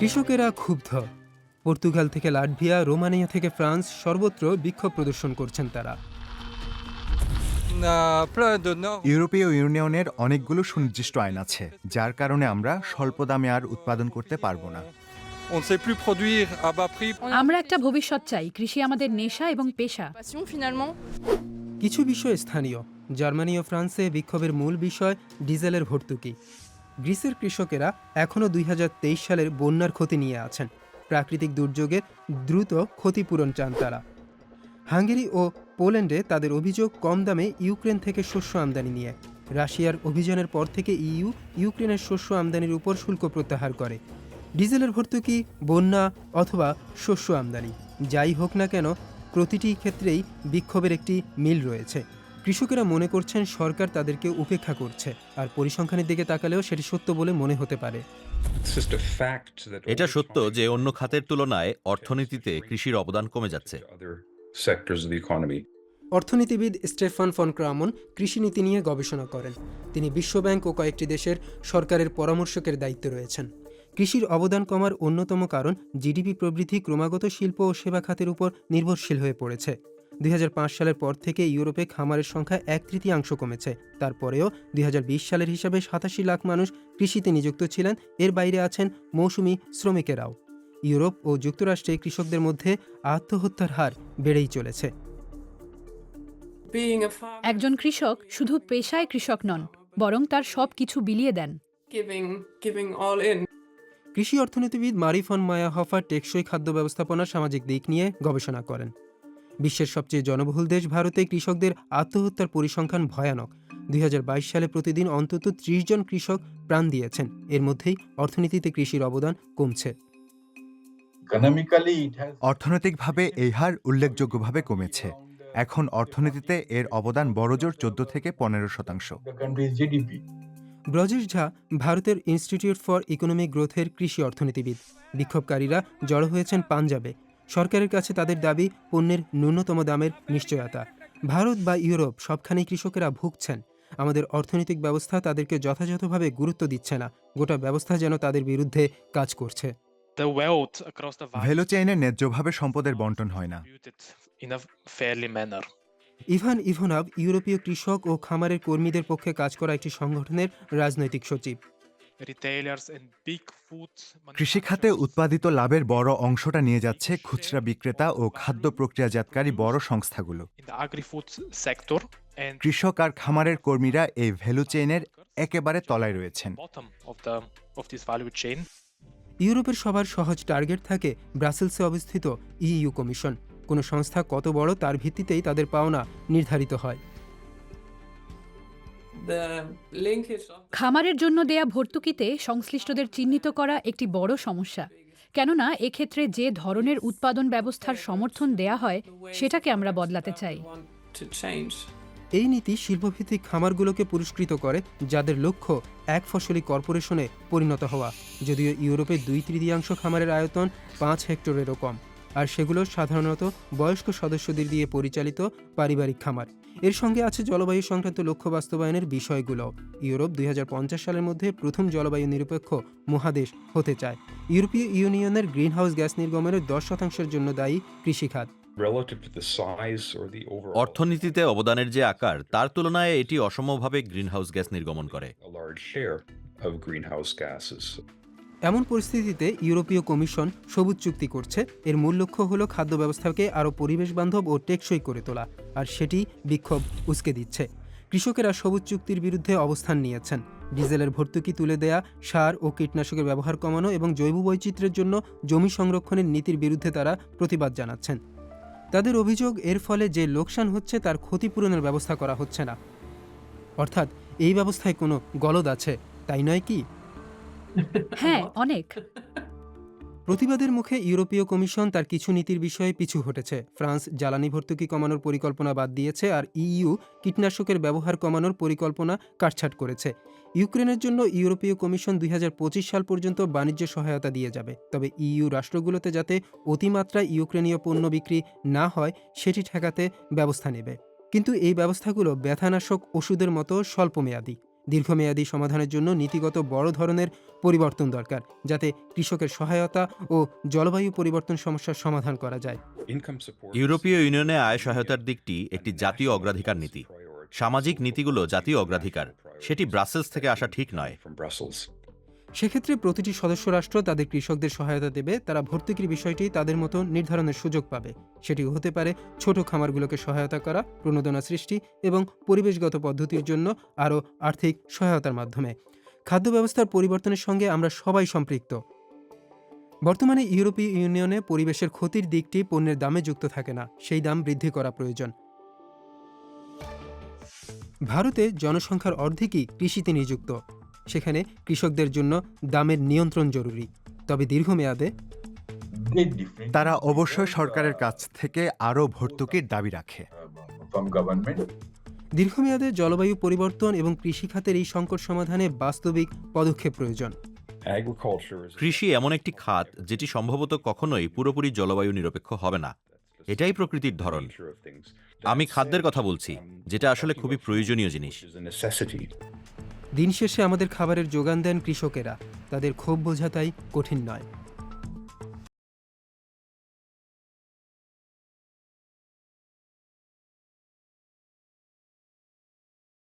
কৃষকেরা ক্ষুব্ধ। পর্তুগাল থেকে লাটভিয়া রোমানিয়া থেকে ফ্রান্স সর্বত্র বিক্ষোভ প্রদর্শন করছেন তারা. ইউরোপীয় ইউনিয়নের অনেকগুলো সুনির্দিষ্ট আইন আছে যার কারণে আমরা স্বল্প দামে আর উৎপাদন করতে পারব না. আমরা একটা ভবিষ্যৎ চাই কৃষি আমাদের নেশা এবং পেশা। কিছু বিষয় স্থানীয় জার্মানি ও ফ্রান্সে বিক্ষোভের মূল বিষয় ডিজেলের ভর্তুকি। গ্রিসের কৃষকেরা এখনও দুই হাজার তেইশ সালের বন্যার ক্ষতি নিয়ে আছেন। প্রাকৃতিক দুর্যোগের দ্রুত ক্ষতিপূরণ চান তারা। হাঙ্গেরি ও পোল্যান্ডে তাদের অভিযোগ কম দামে ইউক্রেন থেকে শস্য আমদানি নিয়ে। রাশিয়ার অভিযানের পর থেকে ইইউ ইউক্রেনের শস্য আমদানির উপর শুল্ক প্রত্যাহার করে। ডিজেলের ভর্তুকি, বন্যা অথবা শস্য আমদানি, যাই হোক না কেন, প্রতিটি ক্ষেত্রেই বিক্ষোভের একটি মিল রয়েছে। কৃষকেরা মনে করছেন সরকার তাদেরকে উপেক্ষা করছে আর পরিসংখ্যানের দিকে তাকালেও সেটি সত্য বলে মনে হতে পারে। এটা সত্য যে অন্য খাতের তুলনায় অর্থনীতিতে কৃষির অবদান কমে যাচ্ছে. অর্থনীতিবিদ স্টেফান ফন ক্রামন কৃষিনীতি নিয়ে গবেষণা করেন। তিনি বিশ্বব্যাংক ও কয়েকটি দেশের সরকারের পরামর্শকের দায়িত্বে রয়েছেন। কৃষির অবদান কমার অন্যতম কারণ জিডিপি প্রবৃদ্ধি ক্রমাগত শিল্প ও সেবা খাতের উপর নির্ভরশীল হয়ে পড়েছে। দুই হাজার পাঁচ সালের পর থেকে ইউরোপে খামারের সংখ্যা এক তৃতীয়াংশ কমেছে। তারপরেও দুই হাজার বিশ সালের হিসাবে সাতাশি লাখ মানুষ কৃষিতে নিযুক্ত ছিলেন। এর বাইরে আছেন মৌসুমি শ্রমিকেরাও। ইউরোপ ও যুক্তরাষ্ট্রে কৃষকদের মধ্যে আত্মহত্যার হার বেড়েই চলেছে। একজন কৃষক শুধু পেশায় কৃষক নন বরং তার সব কিছু বিলিয়ে দেন. কৃষি অর্থনীতিবিদ মারিফন মায়া হফা টেকসই খাদ্য ব্যবস্থাপনার সামাজিক দিক নিয়ে গবেষণা করেন। বিশ্বের সবচেয়ে জনবহুল দেশ ভারতে কৃষকদের আত্মহত্যার পরিসংখ্যান ভয়ানক। দুই হাজার বাইশ সালে প্রতিদিন অন্তত ত্রিশ জন কৃষক প্রাণ দিয়েছেন। এর মধ্যেই অর্থনীতিতে কৃষির অবদান কমছে। অর্থনৈতিকভাবে এই হার উল্লেখযোগ্যভাবে কমেছে। এখন অর্থনীতিতে এর অবদান বড়জোর চোদ্দ থেকে পনেরো শতাংশ। ব্রজেশ ঝা ভারতের ইনস্টিটিউট ফর ইকোনমিক গ্রোথের কৃষি অর্থনীতিবিদ। বিক্ষোভকারীরা জড়ো হয়েছেন পাঞ্জাবে। সরকারের কাছে তাদের দাবি পণ্যের ন্যূনতম দামের নিশ্চয়তা। ভারত বা ইউরোপ সবখানেই কৃষকেরা ভুগছেন। আমাদের অর্থনৈতিক ব্যবস্থা তাদেরকে যথাযথভাবে গুরুত্ব দিচ্ছে না। গোটা ব্যবস্থা যেন তাদের বিরুদ্ধে কাজ করছে। ভ্যালু চেইনে ন্যায্যভাবে সম্পদের বন্টন হয় না. ইভান ইভোনাভ ইউরোপীয় কৃষক ও খামারের কর্মীদের পক্ষে কাজ করা একটি সংগঠনের রাজনৈতিক সচিব। Retailers and কৃষিখাতে উৎপাদিত লাভের বড় অংশটা নিয়ে যাচ্ছে খুচরা বিক্রেতা ও খাদ্য প্রক্রিয়াজাতকারী বড় সংস্থাগুলো। কৃষক আর খামারের কর্মীরা এই ভ্যালু চেইনের একেবারে তলায় রয়েছেন. ইউরোপের সবার সহজ টার্গেট থাকে ব্রাসেলসে অবস্থিত ইইউ কমিশন। কোনো সংস্থা কত বড় তার ভিত্তিতেই তাদের পাওনা নির্ধারিত হয়। খামারের জন্য দেয়া ভর্তুকিতে সংশ্লিষ্টদের চিহ্নিত করা একটি বড় সমস্যা। কেননা এক্ষেত্রে যে ধরনের উৎপাদন ব্যবস্থার সমর্থন দেয়া হয় সেটাকে আমরা বদলাতে চাই. এই নীতি শিল্পভিত্তিক খামারগুলোকে পুরস্কৃত করে যাদের লক্ষ্য এক ফসলি কর্পোরেশনে পরিণত হওয়া। যদিও ইউরোপে দুই তৃতীয়াংশ খামারের আয়তন পাঁচ হেক্টরেরও কম। আর সেগুলো সাধারণত বয়স্ক সদস্যদের দিয়ে পরিচালিত পারিবারিক খামার। এর সঙ্গে আছে জলবায়ু সংক্রান্ত লক্ষ্য বাস্তবায়নের বিষয়গুলো। ইউরোপ দুই হাজার পঞ্চাশ সালের মধ্যে প্রথম জলবায়ু নিরপেক্ষ মহাদেশ হতে চায়। ইউরোপীয় ইউনিয়নের গ্রিনহাউস গ্যাস নির্গমনের দশ শতাংশের জন্য দায়ী কৃষিখাত. অর্থনীতিতে অবদানের যে আকার তার তুলনায় এটি অসমভাবে গ্রিনহাউস গ্যাস নির্গমন করে। এমন পরিস্থিতিতে ইউরোপীয় কমিশন সবুজ চুক্তি করছে। এর মূল লক্ষ্য হলো খাদ্য ব্যবস্থাকে আরও পরিবেশ বান্ধব ও টেকসই করে তোলা, আর সেটি বিক্ষোভ উস্কে দিচ্ছে। কৃষকেরা সবুজ চুক্তির বিরুদ্ধে অবস্থান নিয়েছেন। ডিজেলের ভর্তুকি তুলে দেয়া, সার ও কীটনাশকের ব্যবহার কমানো এবং জৈব বৈচিত্র্যের জন্য জমি সংরক্ষণের নীতির বিরুদ্ধে তারা প্রতিবাদ জানাচ্ছেন। তাদের অভিযোগ, এর ফলে যে লোকসান হচ্ছে তার ক্ষতিপূরণের ব্যবস্থা করা হচ্ছে না। অর্থাৎ, এই ব্যবস্থায় কোনো গলদ আছে, তাই নয় কি? হ্যাঁ অনেক। প্রতিবাদের মুখে ইউরোপীয় কমিশন তার কিছু নীতির বিষয়ে পিছু হটেছে। ফ্রান্স জ্বালানি ভর্তুকি কমানোর পরিকল্পনা বাদ দিয়েছে আর ইইউ কীটনাশকের ব্যবহার কমানোর পরিকল্পনা কাটছাট করেছে। ইউক্রেনের জন্য ইউরোপীয় কমিশন দুই হাজার পঁচিশ সাল পর্যন্ত বাণিজ্য সহায়তা দিয়ে যাবে। তবে ইইউ রাষ্ট্রগুলোতে যাতে অতিমাত্রায় ইউক্রেনীয় পণ্য বিক্রি না হয়, সেটি ঠেকাতে ব্যবস্থা নেবে। কিন্তু এই ব্যবস্থাগুলো ব্যথানাশক ওষুধের মতো স্বল্পমেয়াদী। দীর্ঘমেয়াদী সমাধানের জন্য নীতিগত বড় ধরনের পরিবর্তন দরকার যাতে কৃষকের সহায়তা ও জলবায়ু পরিবর্তন সমস্যার সমাধান করা যায়। ইউরোপীয় ইউনিয়নে আয় সহায়তার দিকটি একটি জাতীয় অগ্রাধিকার নীতি। সামাজিক নীতিগুলো জাতীয় অগ্রাধিকার। সেটি ব্রাসেলস থেকে আসা ঠিক নয়. সেক্ষেত্রে প্রতিটি সদস্য রাষ্ট্র তাদের কৃষকদের সহায়তা দেবে, তারা ভর্তুকির বিষয়টি তাদের মতো নির্ধারণের সুযোগ পাবে। সেটি হতে পারে ছোট খামারগুলোকে সহায়তা করা, প্রণোদনা সৃষ্টি এবং পরিবেশগত পদ্ধতির জন্য আরও আর্থিক সহায়তার মাধ্যমে। খাদ্য ব্যবস্থার পরিবর্তনের সঙ্গে আমরা সবাই সম্পৃক্ত। বর্তমানে ইউরোপীয় ইউনিয়নে পরিবেশের ক্ষতির দিকটি পণ্যের দামে যুক্ত থাকে না, সেই দাম বৃদ্ধি করা প্রয়োজন। ভারতে জনসংখ্যার অর্ধেকই কৃষিতে নিযুক্ত। সেখানে কৃষকদের জন্য দামের নিয়ন্ত্রণ জরুরি। তবে দীর্ঘমেয়াদে তারা অবশ্যই সরকারের কাছ থেকে আরও ভর্তুকির দাবি রাখে। দীর্ঘমেয়াদে জলবায়ু পরিবর্তন এবং কৃষিখাতের এই সংকট সমাধানে বাস্তবিক পদক্ষেপ প্রয়োজন। কৃষি এমন একটি খাত যেটি সম্ভবত কখনোই পুরোপুরি জলবায়ু নিরপেক্ষ হবে না। এটাই প্রকৃতির ধরন. আমি খাদ্যের কথা বলছি um, যেটা আসলে খুবই প্রয়োজনীয় জিনিস। দিন শেষে আমাদের খাবারের যোগান দেন কৃষকেরা। তাদের ক্ষোভ বোঝা তাই কঠিন নয়।